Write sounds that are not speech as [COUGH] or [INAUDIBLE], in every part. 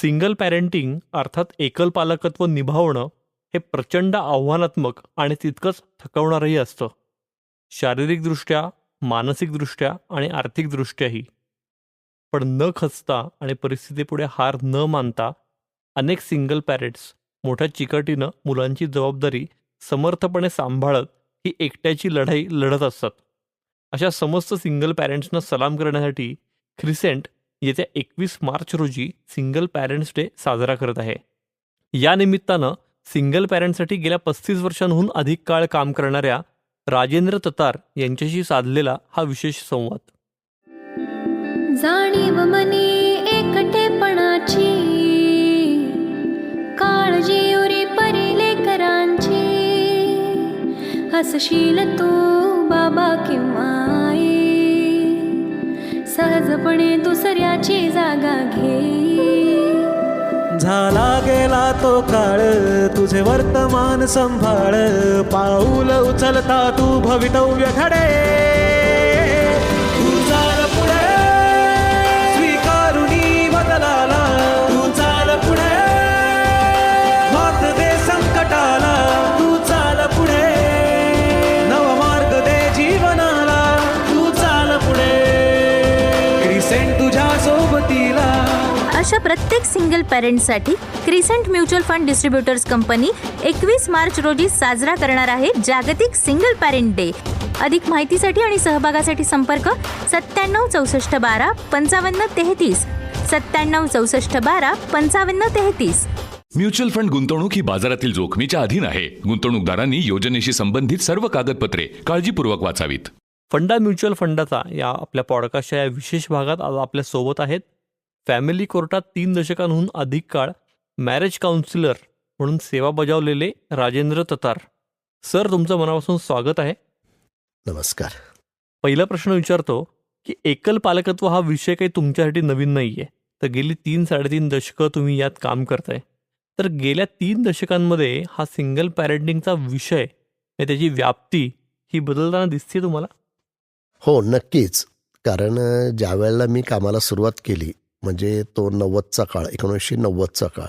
Single parenting अर्थात एकल पालकत्व निभावणं हे प्रचंड आव्हानात्मक आणि तितकंच थकवणारंही असतं. शारीरिकदृष्ट्या मानसिकदृष्ट्या आणि आर्थिकदृष्ट्याही. पण न खचता आणि परिस्थितीपुढे हार न मानता अनेक सिंगल पॅरेंट्स मोठ्या चिकटीनं मुलांची जबाबदारी समर्थपणे सांभाळत ही एकट्याची लढाई लढत असतात. अशा समस्त सिंगल पॅरेंट्सना सलाम करण्यासाठी ख्रिसेंट येत्या एकवीस मार्च रोजी सिंगल पॅरेंट्स डे साजरा करत आहे. या निमित्तानं सिंगल पॅरेंटसाठी गेल्या पस्तीस वर्षांहून अधिक काळ काम करणाऱ्या राजेंद्र ततार यांच्याशी साधलेला हा विशेष संवाद. जाणीव एकटेपणाची काळजी उरी परिलेकरांची हसशील तू बाबा किंवा सहजपणे दुसऱ्याची जागा घे. झाला गेला तो काळ तुझे वर्तमान संभाळ. पाऊल उचलता तू भवितव्य घडे. अशा प्रत्येक single पॅरेंटसाठी crescent mutual fund distributors company एकवीस मार्च रोजी साजरा करणार आहे जागतिक सिंगल पॅरेंट डे अधिक माहितीसाठी आणि सहभागासाठी संपर्क सत्त्याण्णव चौसष्ट बारा पंचावन्न तेहतीस. सत्त्याण्णव चौसष्ट बारा पंचावन्न तेहतीस. म्युच्युअल फंड गुंतवणूक ही बाजारातील जोखमीच्या अधीन आहे. गुंतवणूकदारांनी योजनेशी संबंधित सर्व कागदपत्रे काळजीपूर्वक वाचावीत. फंडा म्युच्युअल फंडाचा या आपल्या पॉडकास्टच्या या विशेष भागात आज आपल्यासोबत आहेत फॅमिली कोर्टात तीन दशकांहून अधिक काळ मॅरेज काउन्सिलर म्हणून सेवा बजावलेले राजेंद्र ततार. सर तुमचं मनापासून स्वागत आहे. नमस्कार. पहिला प्रश्न विचारतो की एकल पालकत्व हा विषय काही तुमच्यासाठी नवीन नाही आहे तर गेली तीन साडेतीन दशकं तुम्ही यात काम करताय. तर गेल्या तीन दशकांमध्ये हा सिंगल पॅरेंटिंगचा विषय त्याची व्याप्ती ही बदलताना दिसते तुम्हाला? हो नक्कीच. कारण ज्या वेळेला मी कामाला सुरुवात केली म्हणजे तो नव्वदचा काळ एकोणीसशे नव्वदचा काळ.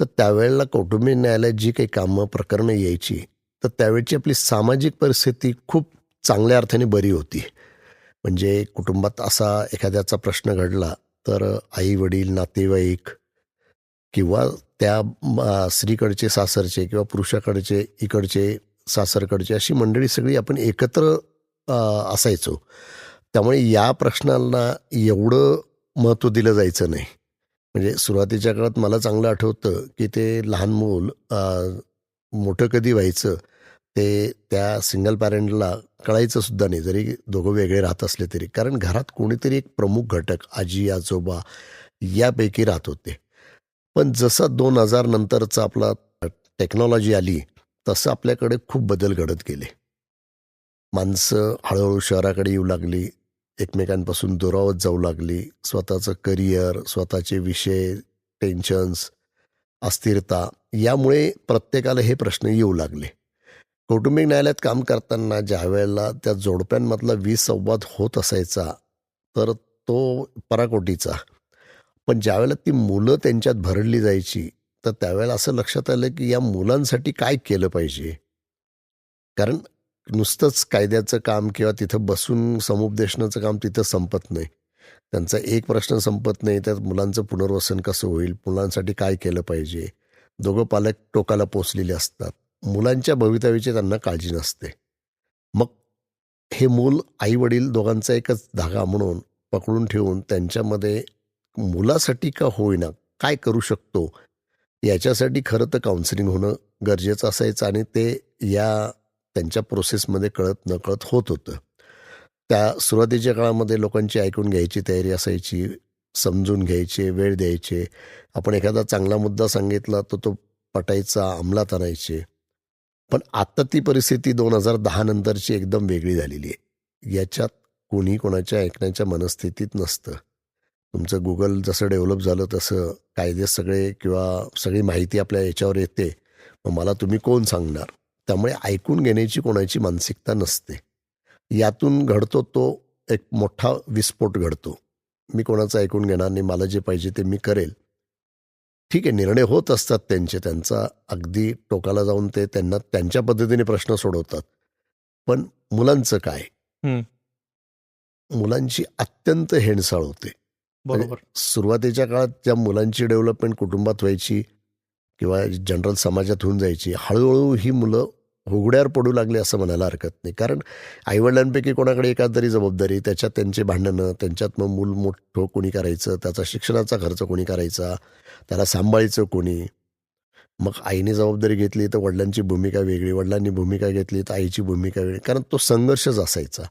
तर त्यावेळेला कौटुंबिक न्यायालयात जी काही कामं प्रकरणं यायची तर त्यावेळची आपली सामाजिक परिस्थिती खूप चांगल्या अर्थाने बरी होती. म्हणजे कुटुंबात असा एखाद्याचा प्रश्न घडला तर आई वडील नातेवाईक किंवा त्या स्त्रीकडचे सासरचे किंवा पुरुषाकडचे इकडचे सासरकडचे अशी मंडळी सगळी आपण एकत्र असायचो. त्यामुळे या प्रश्नांना एवढं महत्त्व दिलं जायचं नाही. म्हणजे सुरुवातीच्या काळात मला चांगलं आठवतं की ते लहान मूल मोठं कधी व्हायचं ते त्या सिंगल पॅरेंटला कळायचं सुद्धा नाही जरी दोघं वेगळे राहत असले तरी. कारण घरात कोणीतरी एक प्रमुख घटक आजी आजोबा यापैकी राहत होते. पण जसं दोन हजार नंतरचा आपला टेक्नॉलॉजी आली तसं आपल्याकडे खूप बदल घडत गेले. माणसं हळूहळू शहराकडे येऊ लागली एकमेकांपासून दुरावत जाऊ लागली. स्वतःचं करिअर स्वतःचे विषय टेन्शन्स अस्थिरता यामुळे प्रत्येकाला हे प्रश्न येऊ लागले. कौटुंबिक न्यायालयात काम करताना ज्या वेळेला त्या जोडप्यांमधला वीज संवाद होत असायचा तर तो पराकोटीचा. पण ज्यावेळेला ती मुलं त्यांच्यात भरडली जायची तर त्यावेळेला असं लक्षात आलं की या मुलांसाठी काय केलं पाहिजे? कारण नुसतंच कायद्याचं काम किंवा तिथं बसून समुपदेशनाचं काम तिथं संपत नाही. त्यांचा एक प्रश्न संपत नाही त्यात मुलांचं पुनर्वसन कसं होईल मुलांसाठी काय केलं पाहिजे? दोघं पालक टोकाला पोचलेले असतात. मुलांच्या भवितव्याची त्यांना काळजी नसते. मग हे मूल आई वडील दोघांचा एकच धागा म्हणून पकडून ठेवून त्यांच्यामध्ये मुलासाठी का होईना काय करू शकतो? याच्यासाठी खरं तर काउन्सिलिंग होणं गरजेचं असायचं आणि ते या त्यांच्या प्रोसेसमध्ये कळत नकळत होत होतं. त्या सुरुवातीच्या काळामध्ये लोकांची ऐकून घ्यायची तयारी असायची समजून घ्यायचे वेळ द्यायचे. आपण एखादा चांगला मुद्दा सांगितला तर तो पटायचा अंमलात आणायचे. पण आत्ता ती परिस्थिती दोन हजार दहा नंतरची एकदम वेगळी झालेली आहे. याच्यात कोणी कोणाच्या ऐकण्याच्या मनस्थितीत नसतं. तुमचं गुगल जसं डेव्हलप झालं तसं कायदे सगळे किंवा सगळी माहिती आपल्या याच्यावर येते. मग मला तुम्ही कोण सांगणार? त्यामुळे ऐकून घेण्याची कोणाची मानसिकता नसते. यातून घडतो तो एक मोठा विस्फोट घडतो. मी कोणाचं ऐकून घेणार नाही मला जे पाहिजे ते मी करेल. ठीक आहे निर्णय होत असतात त्यांचे त्यांचा अगदी टोकाला जाऊन ते त्यांना त्यांच्या पद्धतीने प्रश्न सोडवतात. पण मुलांचं काय. मुलांची अत्यंत हेणसाळ होते. बरोबर. सुरुवातीच्या काळात ज्या मुलांची डेव्हलपमेंट कुटुंबात व्हायची किंवा जनरल समाजात होऊन जायची. हळूहळू ही मुलं उघड्यावर पडू लागली असं म्हणायला हरकत नाही. कारण आईवडिलांपैकी कोणाकडे एखाद तरी जबाबदारी त्याच्यात त्यांचे भांडणं त्यांच्यात मग मूल मोठं कोणी करायचं त्याचा शिक्षणाचा खर्च कोणी करायचा त्याला सांभाळायचं कोणी. मग आईने जबाबदारी घेतली तर वडिलांची भूमिका वेगळी वडिलांनी भूमिका घेतली तर आईची भूमिका वेगळी. कारण तो संघर्षच असायचा.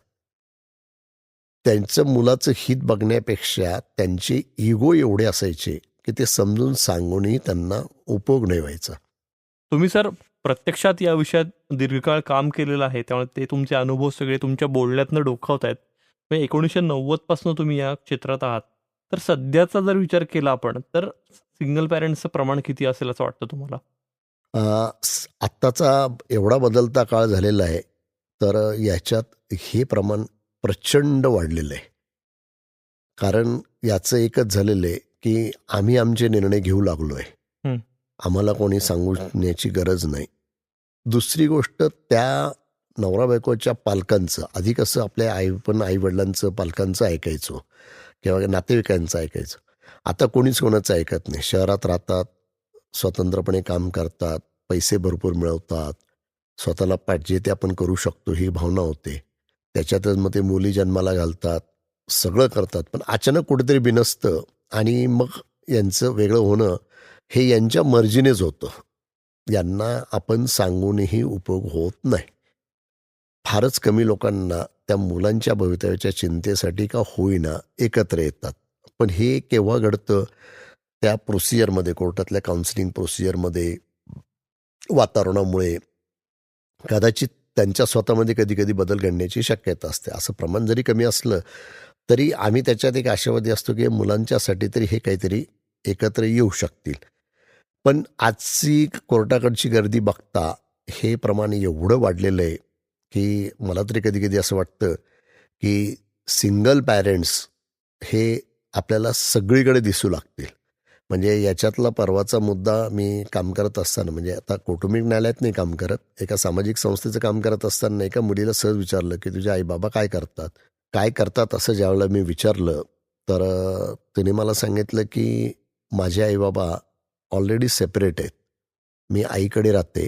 त्यांचं मुलाचं हित बघण्यापेक्षा त्यांचे इगो एवढे असायचे की ते समजून सांगूनही त्यांना उपयोग नाही व्हायचा. तुम्ही सर प्रत्यक्षात या विषयात दीर्घकाळ काम केलेलं आहे त्यामुळे ते तुमचे अनुभव सगळे तुमच्या बोलण्यातनं डोकावत आहेत म्हणजे एकोणीसशे नव्वदपासून तुम्ही या क्षेत्रात आहात. तर सध्याचा जर विचार केला आपण तर सिंगल पॅरेंट्सचं प्रमाण किती असेल असं वाटतं तुम्हाला? आत्ताचा एवढा बदलता काळ झालेला आहे तर याच्यात हे प्रमाण प्रचंड वाढलेलं आहे. कारण याचं एकच झालेलं आहे की आम्ही आमचे निर्णय घेऊ लागलो आहे. आम्हाला कोणी सांगण्याची गरज नाही. दुसरी गोष्ट त्या नवरा बायकोच्या पालकांचं आधी कसं आपल्या आई पण आईवडिलांचं पालकांचं ऐकायचो किंवा नातेवाईकांचं ऐकायचं. आता कोणीच कोणाचं ऐकत नाही. शहरात राहतात स्वतंत्रपणे काम करतात पैसे भरपूर मिळवतात स्वतःला पाहिजे ते आपण करू शकतो ही भावना होते. त्याच्यातच मग ते मुली जन्माला घालतात सगळं करतात. पण अचानक कुठेतरी बिनसतं आणि मग यांचं वेगळं होणं हे यांच्या मर्जीनेच होतं. यांना आपण सांगूनही उपयोग होत नाही. फारच कमी लोकांना त्या मुलांच्या भवितव्याच्या चिंतेसाठी का होईना एकत्र येतात. पण हे केव्हा घडतं? त्या प्रोसिजरमध्ये कोर्टातल्या काउन्सिलिंग प्रोसिजरमध्ये वातावरणामुळे. कदाचित त्यांच्या स्वतःमध्ये कधी कधी बदल घडण्याची शक्यता असते. असं प्रमाण जरी कमी असलं तरी आम्ही त्याच्यात एक आशावादी असतो की मुलांच्यासाठी तरी हे काहीतरी एकत्र येऊ शकतील. पण आजची कोर्टाकडची गर्दी बघता हे प्रमाण एवढं वाढलेलं आहे की मला तरी कधी कधी असं वाटतं की सिंगल पॅरेंट्स हे आपल्याला सगळीकडे दिसू लागतील. म्हणजे याच्यातला परवाचा मुद्दा मी काम करत असताना म्हणजे आता कौटुंबिक न्यायालयात नाही काम करत एका सामाजिक संस्थेचं काम करत असताना एका मुलीला सहज विचारलं की तुझे आई बाबा काय करतात? काय करतात? असं ज्यावेळेला मी विचारलं तर तिने मला सांगितलं की माझे आई बाबा ऑलरेडी सेपरेट आहेत. मी आईकडे राहते.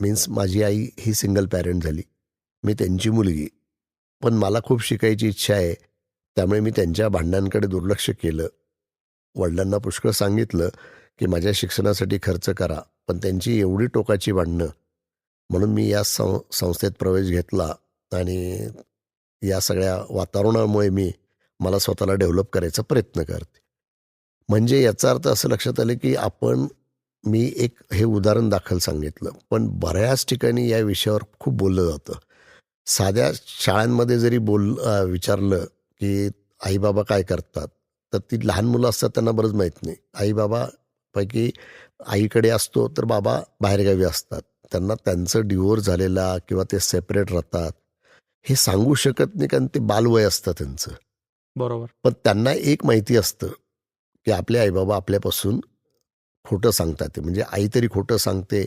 मीन्स माझी आई ही सिंगल पॅरेंट झाली. मी त्यांची मुलगी. पण मला खूप शिकायची इच्छा आहे. त्यामुळे मी त्यांच्या भांडणांकडे दुर्लक्ष केलं. वडिलांना पुष्कळ सांगितलं की माझ्या शिक्षणासाठी खर्च करा पण त्यांची एवढी टोकाची भांडणं. म्हणून मी या सं संस्थेत प्रवेश घेतला आणि या सगळ्या वातावरणामुळे मी मला स्वतःला डेव्हलप करायचा प्रयत्न करते. म्हणजे याचा अर्थ असं लक्षात आलं की आपण मी एक हे उदाहरण दाखल सांगितलं पण बऱ्याच ठिकाणी या विषयावर खूप बोललं जातं. साध्या शाळांमध्ये जरी बोल विचारलं की आई बाबा काय करतात तर ती लहान मुलं असतात त्यांना बरंच माहीत नाही. आई बाबा पैकी आईकडे असतो तर बाबा बाहेरगावी असतात. त्यांना त्यांचं डिवोर्स झालेला किंवा ते सेपरेट राहतात हे सांगू शकत नाही कारण ते बालवय असतं त्यांचं. बरोबर. पण त्यांना एक माहिती असतं की आपले आईबाबा आपल्यापासून खोटं सांगतात ते. म्हणजे आई तरी खोटं सांगते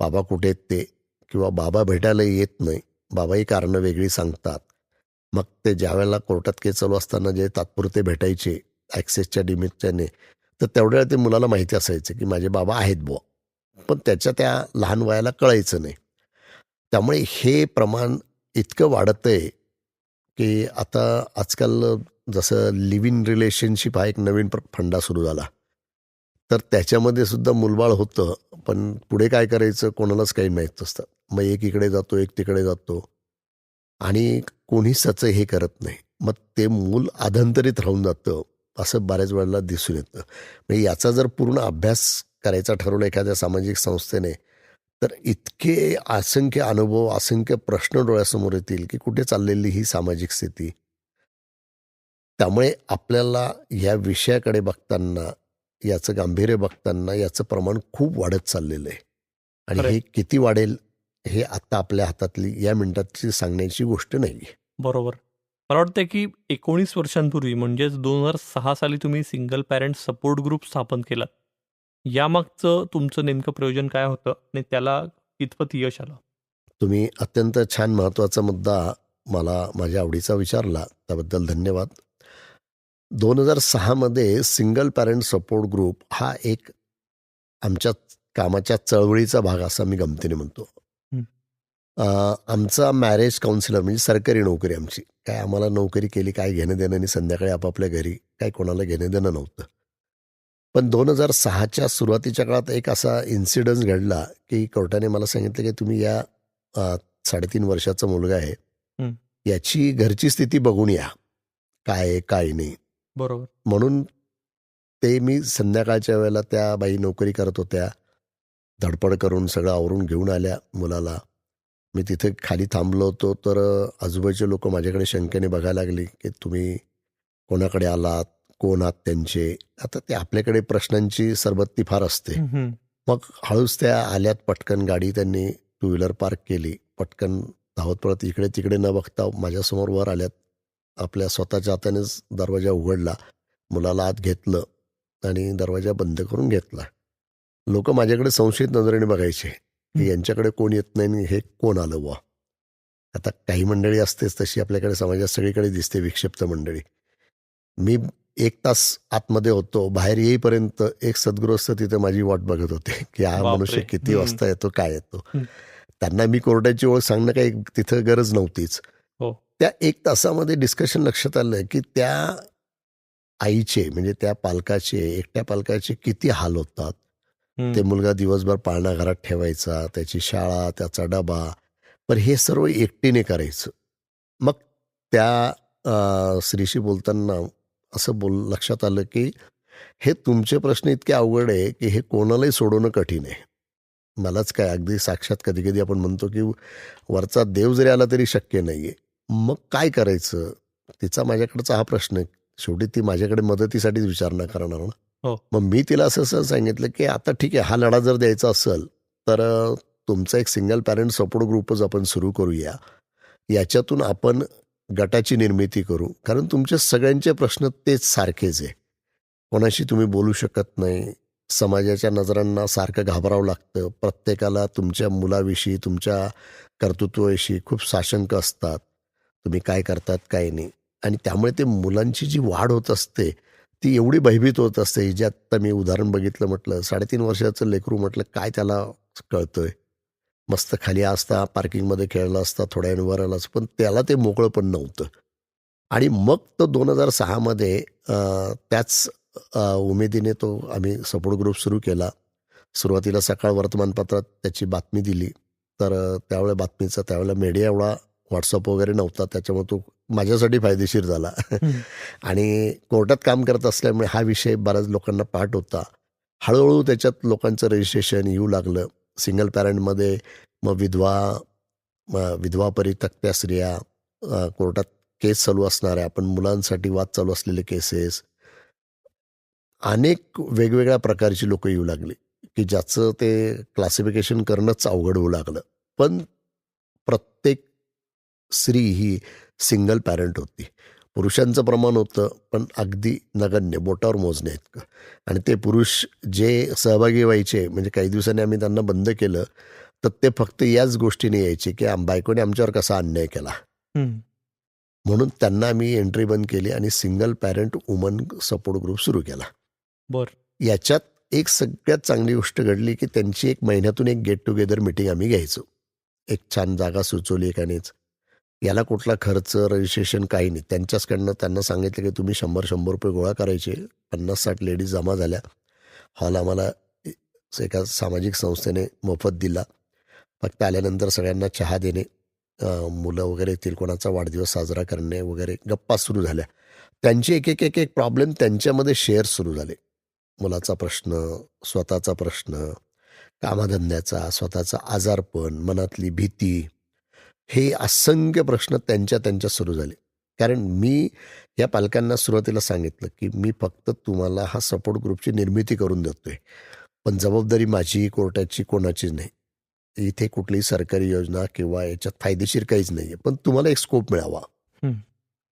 बाबा कुठे आहेत ते? किंवा बाबा भेटायला येत नाही. बाबाही कारणं वेगळी सांगतात. मग ते ज्यावेळेला कोर्टात केस चालू असताना जे तात्पुरते भेटायचे ॲक्सेसच्या निमित्ताने तर तेवढ्या ते मुलाला माहिती असायचं की माझे बाबा आहेत बुवा. पण त्याच्या त्या लहान वयाला कळायचं नाही. त्यामुळे हे प्रमाण इतकं वाढतं आहे की आता आजकाल जसं लिव्ह इन रिलेशनशिप हा एक नवीन प्र- फंडा सुरू झाला. तर त्याच्यामध्ये सुद्धा मुलबाळ होतं पण पुढे काय करायचं कोणालाच काही माहीत नसतं. मग एक इकडे जातो एक तिकडे जातो. आणि कोणी सचं हे करत नाही. मग ते मूल आधंतरित राहून जातं असं बऱ्याच वेळेला दिसून येतं. म्हणजे याचा जर पूर्ण अभ्यास करायचा ठरवला एखाद्या सामाजिक संस्थेने तर इतके असंख्य अनुभव असंख्य प्रश्न डोळ्यासमोर येतील की कुठे चाललेली ही सामाजिक स्थिती? त्यामुळे आपल्याला या विषयाकडे बघताना याचं गांभीर्य बघताना याचं प्रमाण खूप वाढत चाललेलं आहे. आणि. हे किती वाढेल हे आत्ता आपल्या हातातली या मिनिटातली सांगण्याची गोष्ट नाही बरोबर. मला वाटतं की एकोणीस वर्षांपूर्वी म्हणजेच दोन हजार सहा साली तुम्ही सिंगल पॅरेंट सपोर्ट ग्रुप स्थापन केला यामागचं तुमचं नेमकं प्रयोजन काय होतं आणि त्याला कितपत यश आलं? तुम्ही अत्यंत छान महत्त्वाचा मुद्दा मला माझ्या आवडीचा विचारला. त्याबद्दल धन्यवाद. दोन हजार सहामध्ये सिंगल पॅरेंट सपोर्ट ग्रुप हा एक आमच्या कामाच्या चळवळीचा भाग असा मी गमतीने म्हणतो. आमचा मॅरेज काउन्सिलर म्हणजे सरकारी नोकरी आमची. काय आम्हाला नोकरी केली काय घेणं देणं आणि संध्याकाळी आपापल्या घरी काय कोणाला घेणं देणं नव्हतं. पण दोन हजार सहाच्या सुरुवातीच्या काळात एक असा इन्सिडन्स घडला की कोर्टाने मला सांगितलं की तुम्ही या साडेतीन वर्षाचा मुलगा आहे. याची घरची स्थिती बघून या. काय काय नाही. बरोबर. म्हणून ते मी संध्याकाळच्या वेळेला त्या बाई नोकरी करत होत्या. धडपड करून सगळं आवरून घेऊन आल्या मुलाला. मी तिथे खाली थांबलो होतो तर आजूबाजूचे लोक माझ्याकडे शंकेने बघायला लागली की तुम्ही कोणाकडे आलात? कोण आहात त्यांचे? आता ते आपल्याकडे प्रश्नांची सरबत्ती फार असते. मग हळूच त्या आल्यात पटकन गाडी त्यांनी टू व्हीलर पार्क केली. पटकन धावत पळत इकडे तिकडे न बघता माझ्यासमोर वर आल्यात. आपल्या स्वतःच्या हातानेच दरवाजा उघडला मुलाला आत घेतलं आणि दरवाजा बंद करून घेतला लोक माझ्याकडे संशयित नजरेने बघायचे की यांच्याकडे कोण येत नाही आणि हे कोण आलं बुवा आता काही मंडळी असतेच तशी आपल्याकडे समाजात सगळीकडे दिसते विक्षिप्त मंडळी मी एक तास आतमध्ये होतो बाहेर येईपर्यंत एक सद्गृहस्थ तिथे माझी वाट बघत होते की हा. मनुष्य किती. वाजता येतो काय येतो. त्यांना मी कोर्टाची ओळख सांगणं काही तिथं गरज नव्हतीच हो. त्या एक तासामध्ये डिस्कशन लक्षात आलं की त्या आईचे म्हणजे त्या पालकाचे एकट्या पालकाचे किती हाल होतात. ते मुलगा दिवसभर पाळणा घरात ठेवायचा त्याची शाळा त्याचा डबा. पण हे सर्व एकटीने करायचं. मग त्या स्त्रीशी बोलताना असं बोल लक्षात आलं की हे तुमचे प्रश्न इतके अवघड आहे की हे कोणालाही सोडवणं कठीण आहे. मलाच काय अगदी साक्षात कधी कधी आपण म्हणतो की वरचा देव जरी आला तरी शक्य नाही आहे मग काय करायचं? तिचा माझ्याकडचा हा प्रश्न आहे. शेवटी ती माझ्याकडे मदतीसाठीच विचारणा करणार ना. हो. मग मी तिला असं असं सांगितलं की आता ठीक आहे हा लढा जर द्यायचा असेल तर तुमचा एक सिंगल पॅरेंट सपोर्ट ग्रुपच आपण सुरू करूया. याच्यातून आपण गटाची निर्मिती करू. कारण तुमचे सगळ्यांचे प्रश्न तेच सारखेच आहे. कोणाशी तुम्ही बोलू शकत नाही. समाजाच्या नजरांना सारखं घाबरावं लागतं. प्रत्येकाला तुमच्या मुलाविषयी तुमच्या कर्तृत्वाविषयी खूप साशंक असतात. तुम्ही काय करतात काय नाही. आणि त्यामुळे ते मुलांची जी वाढ होत असते ती एवढी भयभीत होत असते. ज्यात आता मी उदाहरण बघितलं म्हटलं साडेतीन वर्षाचं लेकरू म्हटलं काय त्याला कळतंय? मस्त खाली असता पार्किंगमध्ये खेळला असता थोड्या वेळ वर आला असं पण त्याला ते मोकळं पण नव्हतं. आणि मग तो दोन हजार सहामध्ये त्याच उमेदीने तो आम्ही सपोर्ट ग्रुप सुरू केला. सुरुवातीला सकाळ वर्तमानपत्रात त्याची बातमी दिली. तर त्यावेळे त्यावेळेला बातमीचा त्यावेळेला मीडिया एवढा व्हॉट्सअप वगैरे नव्हता त्याच्यामुळे तो माझ्यासाठी फायदेशीर झाला. [LAUGHS] आणि कोर्टात काम करत असल्यामुळे हा विषय बऱ्याच लोकांना पाठ होता. हळूहळू त्याच्यात लोकांचं रजिस्ट्रेशन येऊ लागलं. सिंगल पॅरेंटमध्ये मग विधवा विधवा परित्यक्त्या स्त्रिया कोर्टात केस चालू असणाऱ्या आपण मुलांसाठी वाद चालू असलेले केसेस अनेक वेगवेगळ्या प्रकारची लोक येऊ लागली की ज्याचं ते क्लासिफिकेशन करणंच अवघड होऊ लागलं. पण प्रत्येक स्त्री ही सिंगल पॅरेंट होती. पुरुषांचं प्रमाण होतं पण अगदी नगण्य बोटावर मोजणे इतकं. आणि ते पुरुष जे सहभागी व्हायचे म्हणजे काही दिवसांनी आम्ही त्यांना बंद केलं तर ते फक्त याच गोष्टीने यायचे की बायकोने आमच्यावर कसा अन्याय केला. म्हणून त्यांना आम्ही एंट्री बंद केली आणि single parent woman support group सुरू केला. बर. याच्यात एक सगळ्यात चांगली गोष्ट घडली की त्यांची एक महिन्यातून एक गेट टुगेदर मिटिंग आम्ही घ्यायचो. एक छान जागा सुचवली एकानेच. याला कुठला खर्च रजिस्ट्रेशन काही नाही. त्यांच्याचकडनं त्यांना सांगितलं की तुम्ही शंभर शंभर रुपये गोळा करायचे. पन्नास साठ लेडीज जमा झाल्या. हॉल आम्हाला एका सामाजिक संस्थेने मोफत दिला. फक्त आल्यानंतर सगळ्यांना चहा देणे मुलं वगैरे येतील कोणाचा वाढदिवस साजरा करणे वगैरे गप्पा सुरू झाल्या. त्यांचे एक एक एक एक प्रॉब्लेम त्यांच्यामध्ये शेअर सुरू झाले. मुलाचा प्रश्न स्वतःचा प्रश्न कामाधंद्याचा स्वतःचा आजारपण मनातली भीती हे असंख्य प्रश्न त्यांच्या त्यांच्या सुरू झाले. कारण मी या पालकांना सुरुवातीला सांगितलं की मी फक्त तुम्हाला हा सपोर्ट ग्रुपची निर्मिती करून देतोय. पण जबाबदारी माझी कोर्टाची कोणाचीच नाही. इथे कुठलीही सरकारी योजना किंवा याच्यात फायदेशीर काहीच नाही आहे पण तुम्हाला एक स्कोप मिळावा.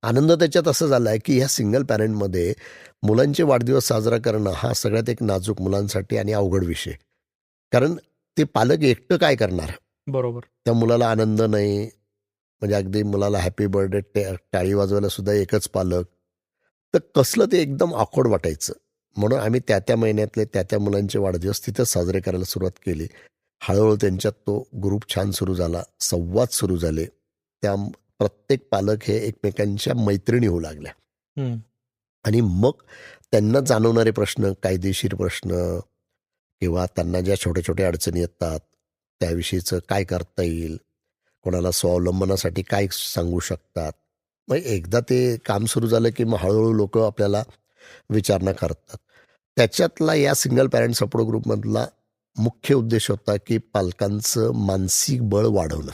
आनंद त्याच्यात असं झाला आहे की ह्या सिंगल पॅरेंटमध्ये मुलांचे वाढदिवस साजरा करणं हा सगळ्यात एक नाजूक मुलांसाठी आणि अवघड विषय. कारण ते पालक एकटं काय करणार? बरोबर. त्या मुलाला आनंद नाही. म्हणजे अगदी मुलाला हॅपी बर्थडे टाळी वाजवायला सुद्धा एकच पालक. तर कसलं ते एकदम ऑकवर्ड वाटायचं. म्हणून आम्ही त्या त्या महिन्यातले त्या त्या मुलांचे वाढदिवस तिथंच साजरे करायला सुरुवात केली. हळूहळू त्यांच्यात तो ग्रुप छान सुरू झाला. संवाद सुरू झाले. त्या प्रत्येक पालक हे एकमेकांच्या मैत्रिणी होऊ लागल्या. आणि मग त्यांना जाणवणारे प्रश्न कायदेशीर प्रश्न किंवा त्यांना ज्या छोट्या छोट्या अडचणी येतात त्याविषयीचं काय करता येईल? कोणाला स्वावलंबनासाठी काय सांगू शकतात? मग एकदा ते काम सुरू झालं की मग हळूहळू लोक आपल्याला विचारणा करतात. त्याच्यातला या सिंगल पॅरेंट सपोर्ट ग्रुपमधला मुख्य उद्देश होता की पालकांचं मानसिक बळ वाढवणं.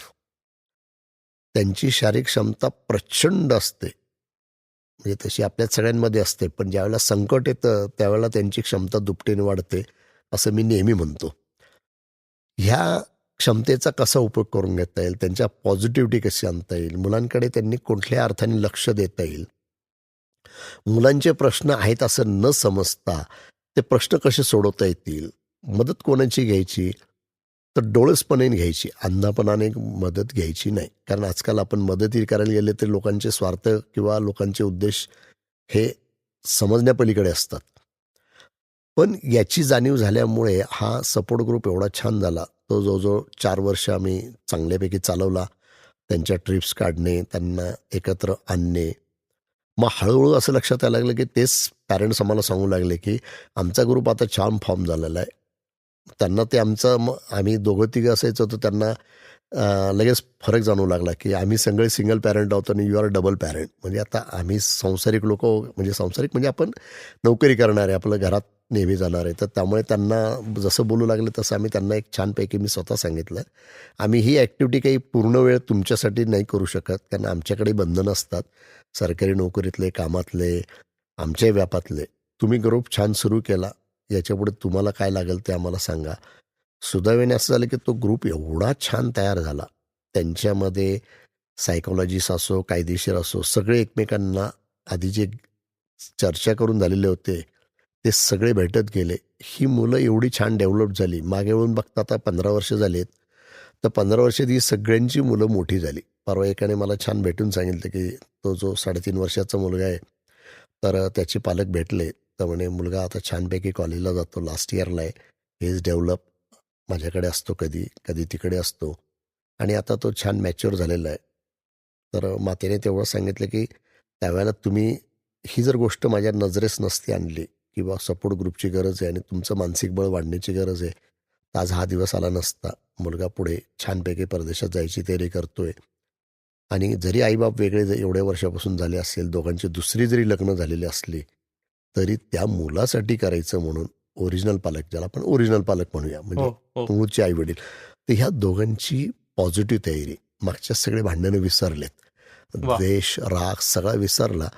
त्यांची शारीरिक क्षमता प्रचंड असते. म्हणजे तशी आपल्या सगळ्यांमध्ये असते पण ज्यावेळेला संकट येतं त्यावेळेला त्यांची क्षमता दुपटीने वाढते असं मी नेहमी म्हणतो. ह्या क्षमतेचा कसा उपयोग करून घेता येईल? त्यांच्या पॉझिटिव्हिटी कशी आणता येईल? मुलांकडे त्यांनी कुठल्या अर्थाने लक्ष देता येईल? मुलांचे प्रश्न आहेत असं न समजता ते प्रश्न कसे सोडवता येतील? मदत कोणाची घ्यायची? तर डोळसपणे घ्यायची. अंधापणाने मदत घ्यायची नाही. कारण आजकाल आपण मदती करायला गेले तर लोकांचे स्वार्थ किंवा लोकांचे उद्देश हे समजण्यापलीकडे असतात. पण याची जाणीव झाल्यामुळे हा सपोर्ट ग्रुप एवढा छान झाला. तो जवळजवळ चार वर्ष आम्ही चांगल्यापैकी चालवला. त्यांच्या ट्रिप्स काढणे त्यांना एकत्र आणणे. मग हळूहळू असं लक्षात यायला लागलं की तेच पॅरेंट्स आम्हाला सांगू लागले की आमचा ग्रुप आता छान फॉर्म झालेला आहे. त्यांना ते आमचं मग आम्ही दोघं तिघं असायचो तर त्यांना लगेच फरक जाणवू लागला की आम्ही सगळे सिंगल पॅरेंट आहोत आणि यू आर डबल पॅरेंट म्हणजे आता आम्ही संसारिक लोक म्हणजे संसारिक म्हणजे आपण नोकरी करणारे आपलं घरात नेहमी जाणार. आहे तर त्यामुळे त्यांना जसं बोलू लागले तसं आम्ही त्यांना एक छानपैकी मी स्वतः सांगितलं. आम्ही ही ॲक्टिव्हिटी काही पूर्ण वेळ तुमच्यासाठी नाही करू शकत. कारण आमच्याकडे बंधनं असतात सरकारी नोकरीतले कामातले आमच्या व्यापातले. तुम्ही ग्रुप छान सुरू केला. याच्यापुढे तुम्हाला काय लागेल ते आम्हाला सांगा. सुदैवाने असं झालं की तो ग्रुप एवढा छान तयार झाला. त्यांच्यामध्ये सायकोलॉजिस्ट असो कायदेशीर असो सगळे एकमेकांना आधी जे चर्चा करून झालेले होते ते सगळे भेटत गेले. ही मुलं एवढी छान डेव्हलप झाली. मागे वळून बघता आता पंधरा वर्ष झालीत. तर पंधरा वर्षात ही सगळ्यांची मुलं मोठी झाली. परवा एकाने मला छान भेटून सांगितलं की तो जो साडेतीन वर्षाचा मुलगा आहे तर त्याचे पालक भेटले. तर म्हणे मुलगा आता छानपैकी कॉलेजला जातो. लास्ट इयरला आहे. हे इज डेव्हलप माझ्याकडे असतो कधी कधी तिकडे असतो. आणि आता तो छान मॅच्युअर झालेला आहे. तर मातेने तेवढं सांगितलं की त्यावेळेला तुम्ही ही जर गोष्ट माझ्या नजरेस नसती आणली किंवा सपोर्ट ग्रुपची गरज आहे आणि तुमचं मानसिक बळ वाढण्याची गरज आहे तर आज हा दिवस आला नसता. मुलगा पुढे छानपैकी परदेशात जायची तयारी करतोय. आणि जरी आईबाप वेगळे एवढ्या वर्षापासून झाले असेल दोघांची दुसरी जरी लग्न झालेली असली तरी त्या मुलासाठी करायचं म्हणून ओरिजिनल पालक ज्याला आपण ओरिजिनल पालक म्हणूया म्हणजे हो हो. मूळचे आई वडील तर ह्या दोघांची पॉझिटिव्ह तयारी मागच्या सगळे भांडणं विसरलेत. द्वेष राग सगळा विसरला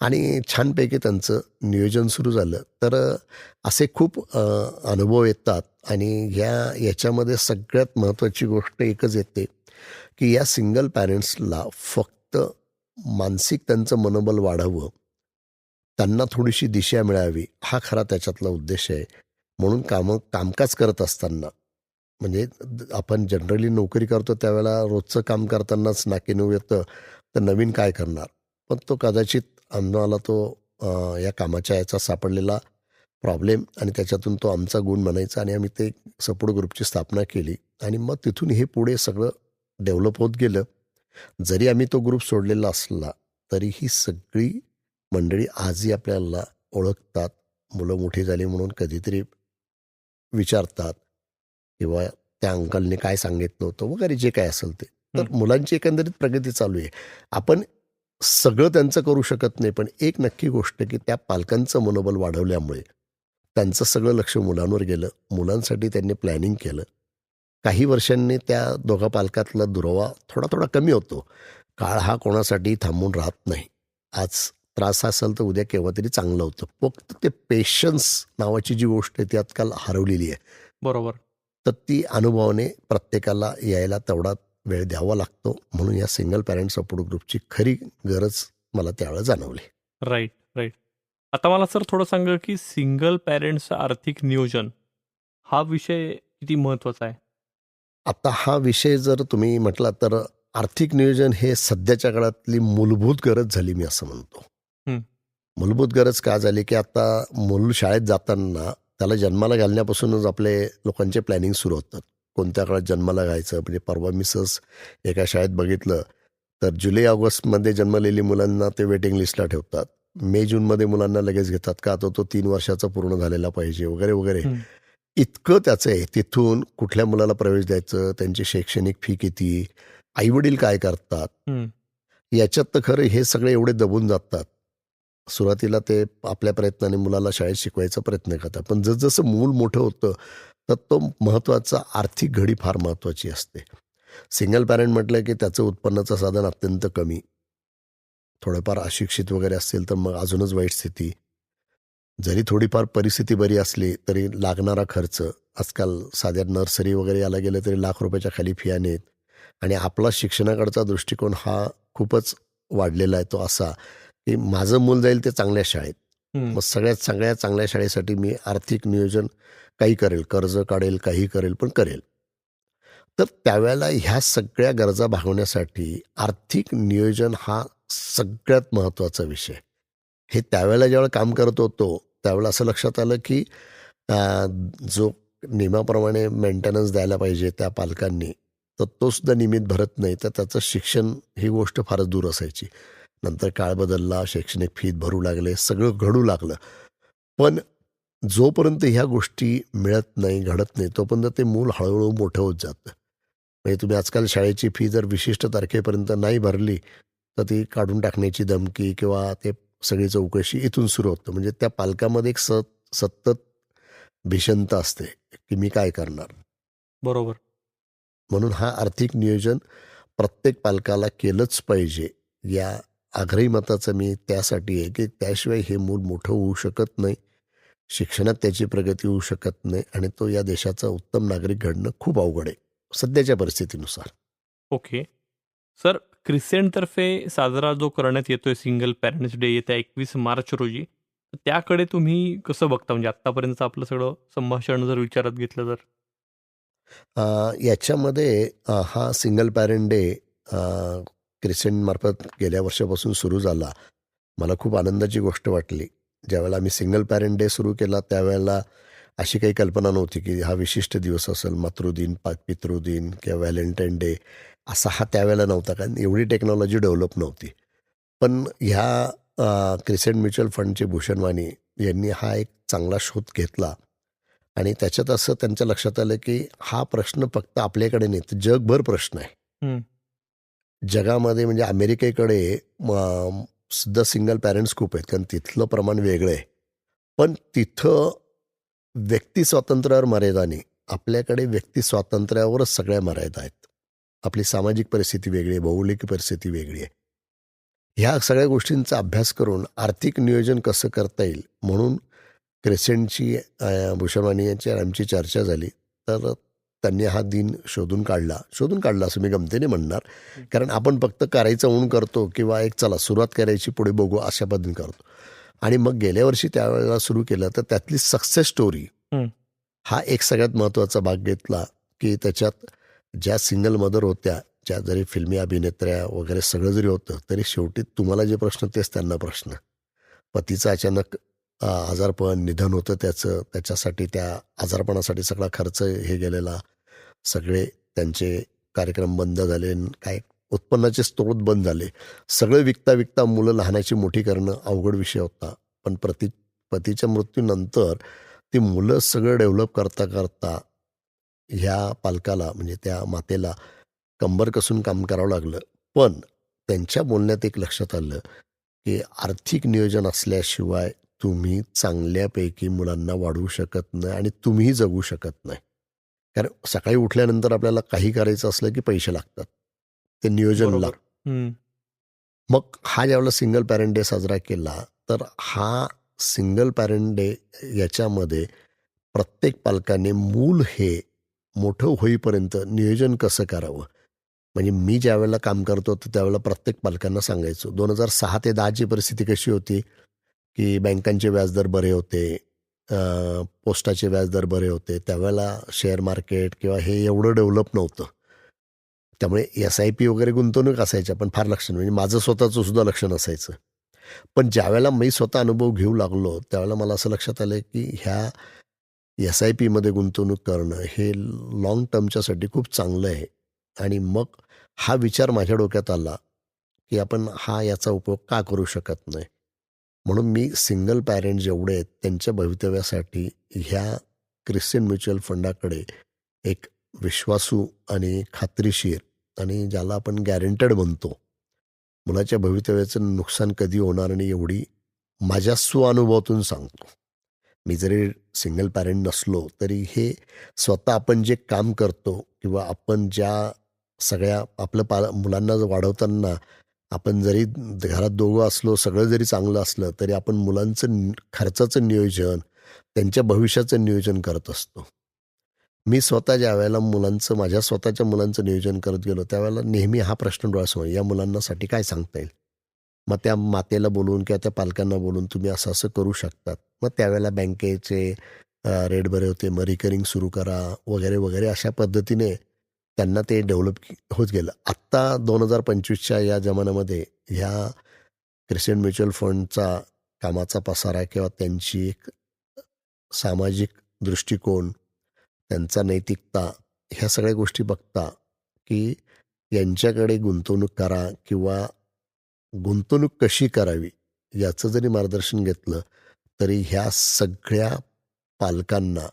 आणि छानपैकी त्यांचं नियोजन सुरू झालं. तर असे खूप अनुभव येतात आणि ह्या याच्यामध्ये सगळ्यात महत्त्वाची गोष्ट एकच येते की या सिंगल पॅरेंट्सला फक्त मानसिक त्यांचं मनोबल वाढावं त्यांना थोडीशी दिशा मिळावी हा खरा त्याच्यातला उद्देश आहे. म्हणून कामं कामकाज करत असताना म्हणजे आपण जनरली नोकरी करतो त्यावेळेला रोजचं काम करतानाच नाकीनऊ येतं तर नवीन काय करणार? पण तो कदाचित आम्हाला तो या कामाच्या याचा सापडलेला प्रॉब्लेम आणि त्याच्यातून तो आमचा गुण म्हणायचा आणि आम्ही ते सपोर्ट ग्रुपची स्थापना केली आणि मग तिथून हे पुढे सगळं डेव्हलप होत गेलं. जरी आम्ही तो ग्रुप सोडलेला असला तरी ही सगळी मंडळी आजही आपल्याला ओळखतात मुलं मोठी झाली म्हणून कधीतरी विचारतात किंवा त्या अंकलने काय सांगितलं होतं वगैरे जे काय असेल ते. तर. मुलांची एकंदरीत प्रगती चालू आहे. आपण सगळं त्यांचं करू शकत नाही पण एक नक्की गोष्ट की त्या पालकांचं मनोबल वाढवल्यामुळे त्यांचं सगळं लक्ष मुलांवर गेलं. मुलांसाठी त्यांनी प्लॅनिंग केलं. काही वर्षांनी त्या दोघा पालकातला दुरावा थोडा थोडा कमी होतो. काळ हा कोणासाठी थांबून राहत नाही. आज त्रास असेल तर उद्या केव्हा तरी चांगलं होतं. फक्त ते पेशन्स नावाची जी गोष्ट आहे ती आजकाल हरवलेली आहे. बरोबर. तर ती अनुभवाने प्रत्येकाला यायला तेवढा वेळ द्यावा लागतो. म्हणून या सिंगल पॅरेंट सपोर्ट ग्रुपची खरी गरज मला त्यावेळेला जाणवली. राईट राईट आता मला सर थोडं सांगा की सिंगल पॅरेंट्सचं आर्थिक नियोजन हा विषय किती महत्त्वाचा आहे? आता हा विषय जर तुम्ही म्हटला तर आर्थिक नियोजन हे सध्याच्या काळातली मूलभूत गरज झाली मी असं म्हणतो. मूलभूत गरज का झाली की आता मूल शाळेत जाताना त्याला जन्माला घालण्यापासूनच आपले लोकांचे प्लॅनिंग सुरू होतात. कोणत्या काळात जन्माला घालायचं? म्हणजे परवा मी सहज एका शाळेत बघितलं तर जुलै ऑगस्टमध्ये जन्मलेली मुलांना ते वेटिंग लिस्टला ठेवतात. मे जूनमध्ये मुलांना लगेच घेतात का? तो तो तीन वर्षाचा पूर्ण झालेला पाहिजे वगैरे वगैरे. इतकं त्याचं आहे. तिथून कुठल्या मुलाला प्रवेश द्यायचं? त्यांची शैक्षणिक फी किती? आईवडील काय करतात. याच्यात तर खरं हे सगळे एवढे दबून जातात. सुरुवातीला ते आपल्या प्रयत्नाने मुलाला शाळेत शिकवायचा प्रयत्न करतात. पण जसजसं मूल मोठं होतं तर तो महत्त्वाचा आर्थिक घडी फार महत्त्वाची असते. सिंगल पॅरेंट म्हटलं की त्याचं उत्पन्नाचं साधन अत्यंत कमी. थोडंफार अशिक्षित वगैरे असेल तर मग अजूनच वाईट स्थिती. जरी थोडीफार परिस्थिती बरी असली तरी लागणारा खर्च आजकाल साध्या नर्सरी वगैरे याला गेलं तरी लाख रुपयाच्या खाली फिया नेत आणि आपला शिक्षणाकडचा दृष्टिकोन हा खूपच वाढलेला आहे तो असा. की माझं मूल जाईल ते चांगल्या शाळेत. मग सगळ्यात सगळ्यात चांगल्या शाळेसाठी मी आर्थिक नियोजन काही करेल कर्ज काढेल काही करेल पण करेल. तर त्यावेळेला ह्या सगळ्या गरजा भागवण्यासाठी आर्थिक नियोजन हा सगळ्यात महत्त्वाचा विषय. हे त्यावेळेला ज्यावेळेला काम करत होतो त्यावेळेला असं लक्षात आलं की जो नियमाप्रमाणे मेंटेनन्स द्यायला पाहिजे त्या पालकांनी तर तो सुद्धा नियमित भरत नाही तर त्याचं शिक्षण ही गोष्ट फारच दूर असायची. नंतर काळ बदलला शैक्षणिक फीत भरू लागले सगळं घडू लागलं. पण जोपर्यंत ह्या गोष्टी मिळत नाही घडत नाही तोपर्यंत ते मूल हळूहळू मोठं होत जातं. म्हणजे तुम्ही आजकाल शाळेची फी जर विशिष्ट तारखेपर्यंत नाही भरली तर ती काढून टाकण्याची धमकी किंवा ते सगळी चौकशी इथून सुरू होतं. म्हणजे त्या पालकामध्ये एक सत सतत भीषणता असते की मी काय करणार. बरोबर. म्हणून हा आर्थिक नियोजन प्रत्येक पालकाला केलंच पाहिजे या आग्रही मताचं मी त्यासाठी आहे की त्याशिवाय हे मूल मोठं होऊ शकत नाही. शिक्षणात त्याची प्रगती होऊ शकत नाही आणि तो या देशाचा उत्तम नागरिक घडणं खूप अवघड आहे सध्याच्या परिस्थितीनुसार. ओके. सर क्रिसेंटतर्फे साजरा जो करण्यात येतोय सिंगल पॅरेंट्स डे येत्या एकवीस मार्च रोजी त्याकडे तुम्ही कसं बघता? म्हणजे आत्तापर्यंत आपलं सगळं संभाषण जर विचारात घेतलं तर? याच्यामध्ये हा सिंगल पॅरेंट डे क्रिसेंटमार्फत गेल्या वर्षापासून सुरू झाला. मला खूप आनंदाची गोष्ट वाटली. ज्यावेळेला आम्ही सिंगल पॅरेंट डे सुरू केला त्यावेळेला अशी काही कल्पना नव्हती की हा विशिष्ट दिवस असेल मातृदिन पा पितृदिन किंवा व्हॅलेंटाईन डे असा हा त्यावेळेला नव्हता. कारण एवढी टेक्नॉलॉजी डेव्हलप नव्हती. पण ह्या क्रिसेंट म्युच्युअल फंडचे भूषण वाणी यांनी हा एक चांगला शोध घेतला. आणि त्याच्यात असं त्यांच्या लक्षात आलं की हा प्रश्न फक्त आपल्याकडे नाही तर जगभर प्रश्न आहे. जगामध्ये म्हणजे अमेरिकेकडे सुद्धा सिंगल पॅरेंट्स खूप आहेत. कारण तिथलं प्रमाण वेगळं आहे. पण तिथं व्यक्ती स्वातंत्र्यावर मर्यादा नाही. आपल्याकडे व्यक्ती स्वातंत्र्यावरच सगळ्या मर्यादा आहेत. आपली सामाजिक परिस्थिती वेगळी आहे भौगोलिक परिस्थिती वेगळी आहे. ह्या सगळ्या गोष्टींचा अभ्यास करून आर्थिक नियोजन कसं करता येईल म्हणून क्रेसेंटची भूषणवाणी यांची आमची चर्चा झाली. तर त्यांनी हा दिन शोधून काढला. शोधून काढला असं मी गमतीने म्हणणार. कारण आपण फक्त करायचं म्हणून करतो किंवा एक चला सुरुवात करायची पुढे बघू अशा पद्धतीने करतो. आणि मग गेल्या वर्षी त्यावेळेला सुरू केलं तर त्यातली सक्सेस स्टोरी हं. एक सगळ्यात महत्त्वाचा भाग घेतला की त्याच्यात ज्या सिंगल मदर होत्या ज्या जरी फिल्मी अभिनेत्र्या वगैरे सगळं जरी होतं तरी शेवटी तुम्हाला जे प्रश्न तेच त्यांना प्रश्न. पतीचं अचानक आजारपण निधन होतं त्याचं त्याच्यासाठी त्या आजारपणासाठी सगळा खर्च हे गेलेला. सगळे त्यांचे कार्यक्रम बंद झाले काय उत्पन्नाचे स्रोत बंद झाले. सगळे विकता विकता मुलं लहानाची मोठी करणं अवघड विषय होता. पण प्रति पतीच्या मृत्यूनंतर ती मुलं सगळं डेव्हलप करता करता ह्या पालकाला म्हणजे त्या मातेला कंबर कसून काम करावं लागलं. पण त्यांच्या बोलण्यात एक लक्षात आलं की आर्थिक नियोजन असल्याशिवाय तुम्ही चांगल्यापैकी मुलांना वाढवू शकत नाही आणि तुम्हीही जगू शकत नाही. कारण सकाळी उठल्यानंतर आपल्याला काही करायचं असलं की पैसे लागतात. ते नियोजन. लागतं. हं. मग हा ज्यावेळेला सिंगल पॅरेंट डे साजरा केला तर हा सिंगल पॅरेंट डे याच्यामध्ये प्रत्येक पालकाने मूल हे मोठं होईपर्यंत नियोजन कसं करावं? म्हणजे मी ज्या वेळेला काम करतो तर त्यावेळेला प्रत्येक पालकांना सांगायचो. दोन हजार सहा ते दहाची परिस्थिती कशी होती? की बँकांचे व्याजदर बरे होते पोस्टाचे व्याजदर बरे होते त्यावेळेला शेअर मार्केट किंवा हे एवढं डेव्हलप नव्हतं. त्यामुळे एस आय पी वगैरे गुंतवणूक असायच्या पण फार लक्ष म्हणजे माझं स्वतःचं सुद्धा लक्ष नसायचं पण ज्यावेळेला मी स्वतः अनुभव घेऊ लागलो त्यावेळेला मला असं लक्षात आलं की ह्या एस आय पीमध्ये गुंतवणूक करणं हे लाँग टर्मच्यासाठी खूप चांगलं आहे. आणि मग हा विचार माझ्या डोक्यात आला की आपण हा याचा उपयोग का करू शकत नाही? म्हणून मी सिंगल पॅरेंट जेवढे आहेत त्यांच्या भवितव्यासाठी ह्या ख्रिश्चन म्युच्युअल फंडाकडे एक विश्वासू आणि खात्रीशीर आणि ज्याला आपण गॅरंटेड म्हणतो मुलाच्या भवितव्याचं नुकसान कधी होणार नाही एवढी माझ्या स्वानुभवातून सांगतो. मी जरी सिंगल पॅरेंट नसलो तरी हे स्वतः आपण जे काम करतो किंवा आपण ज्या सगळ्या आपलं पा मुलांना वाढवताना आपण जरी घरात दोघं असलो सगळं जरी चांगलं असलं तरी आपण मुलांचं खर्चाचं नियोजन त्यांच्या भविष्याचं नियोजन करत असतो. मी स्वतः ज्या वेळेला मुलांचं माझ्या स्वतःच्या मुलांचं नियोजन करत गेलो त्यावेळेला नेहमी हा प्रश्न डोळ्यासमोर या मुलांनासाठी काय सांगता येईल? मग त्या मातेला बोलून किंवा त्या पालकांना बोलून तुम्ही असं असं करू शकतात. मग त्यावेळेला बँकेचे रेट बरे होते मग रिकरिंग सुरू करा वगैरे वगैरे अशा पद्धतीने त्यांना ते डेव्हलप होत गेलं. आत्ता दोन हजार पंचवीसच्या या जमान्यामध्ये ह्या क्रिस्टियन म्युच्युअल फंडचा कामाचा पसारा किंवा त्यांची एक सामाजिक दृष्टिकोन त्यांचा नैतिकता ह्या सगळ्या गोष्टी बघता की यांच्याकडे गुंतवणूक करा किंवा गुंतवणूक कशी करावी याचं जरी मार्गदर्शन घेतलं तरी ह्या सगळ्या पालकांना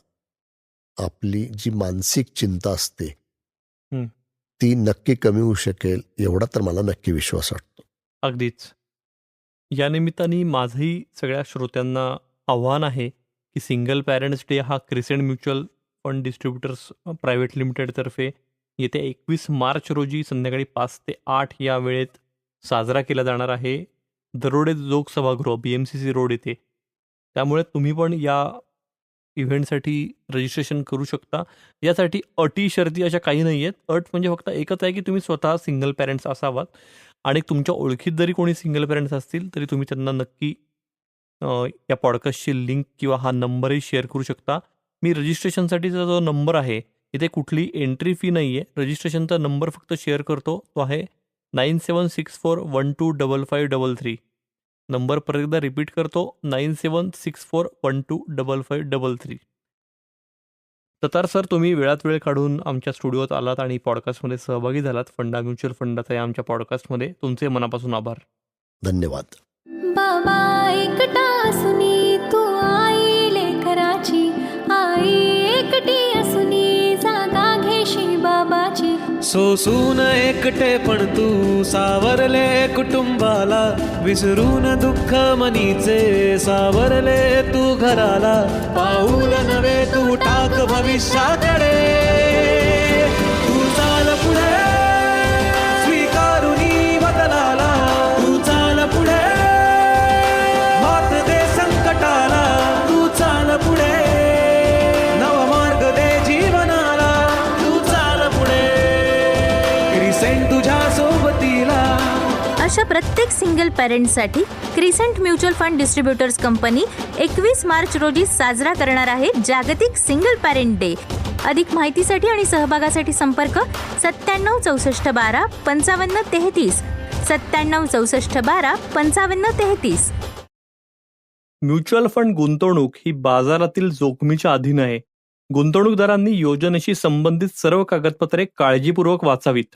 आपली जी मानसिक चिंता असते ती नक्की कमी होऊ शकेल एवढा तर मला नक्की विश्वास वाटतो. अगदीच. या निमित्ताने माझंही सगळ्या श्रोत्यांना आव्हान आहे की सिंगल पॅरेंट्स डे हा crescent mutual fund distributors private लिमिटेडतर्फे येत्या एकवीस मार्च रोजी संध्याकाळी पाच ते आठ या वेळेत साजरा केला जाणार आहे. दरोडे जोग सभागृह B M C C road येथे. त्यामुळे तुम्ही पण या इव्हेंटसाठी रजिस्ट्रेशन करू शकता. यासाठी अटी शर्ती अशा काही नाही आहेत. अट म्हणजे फक्त एकच आहे की तुम्ही स्वतः सिंगल पॅरेंट्स असावात. आणि तुमच्या ओळखीत जरी कोणी सिंगल पॅरेंट्स असतील तरी तुम्ही त्यांना नक्की या पॉडकास्टची लिंक किंवा हा नंबरही शेअर करू शकता. मी रजिस्ट्रेशनसाठीचा जो नंबर आहे इथे कुठली एंट्री फी नाही आहे रजिस्ट्रेशनचा नंबर फक्त शेअर करतो. तो आहे nine seven six four one two double five double three number परत एकदा रिपीट करतो. Nine seven six four one two double five double three. तर सर तुम्ही वेळात वेळ काढून आमच्या स्टुडिओत आलात आणि पॉडकास्टमध्ये सहभागी झालात. फंडा म्युच्युअल फंडाचा या आमच्या पॉडकास्टमध्ये तुमचे मनापासून आभार. धन्यवाद. बाबा सोसून एकटे पण तू सावरले कुटुंबाला. विसरून दुःख मनीचे सावरले तू घराला. पाऊल नवे तू टाक भविष्याकडे. प्रत्येक single पॅरेंटसाठी crescent mutual fund distributors company एकवीस मार्च रोजी साजरा करणार आहे जागतिक सिंगल पॅरेंट डे अधिक माहितीसाठी आणि सहभागासाठी संपर्क सत्त्याण्णव चौसष्ट बारा पंचावन्न तेहतीस. सत्त्याण्णव चौसष्ट बारा पंचावन्न तेहतीस. म्युच्युअल फंड गुंतवणूक ही बाजारातील जोखमीच्या अधीन आहे. गुंतवणूकदारांनी योजनेशी संबंधित सर्व कागदपत्रे काळजीपूर्वक वाचावीत.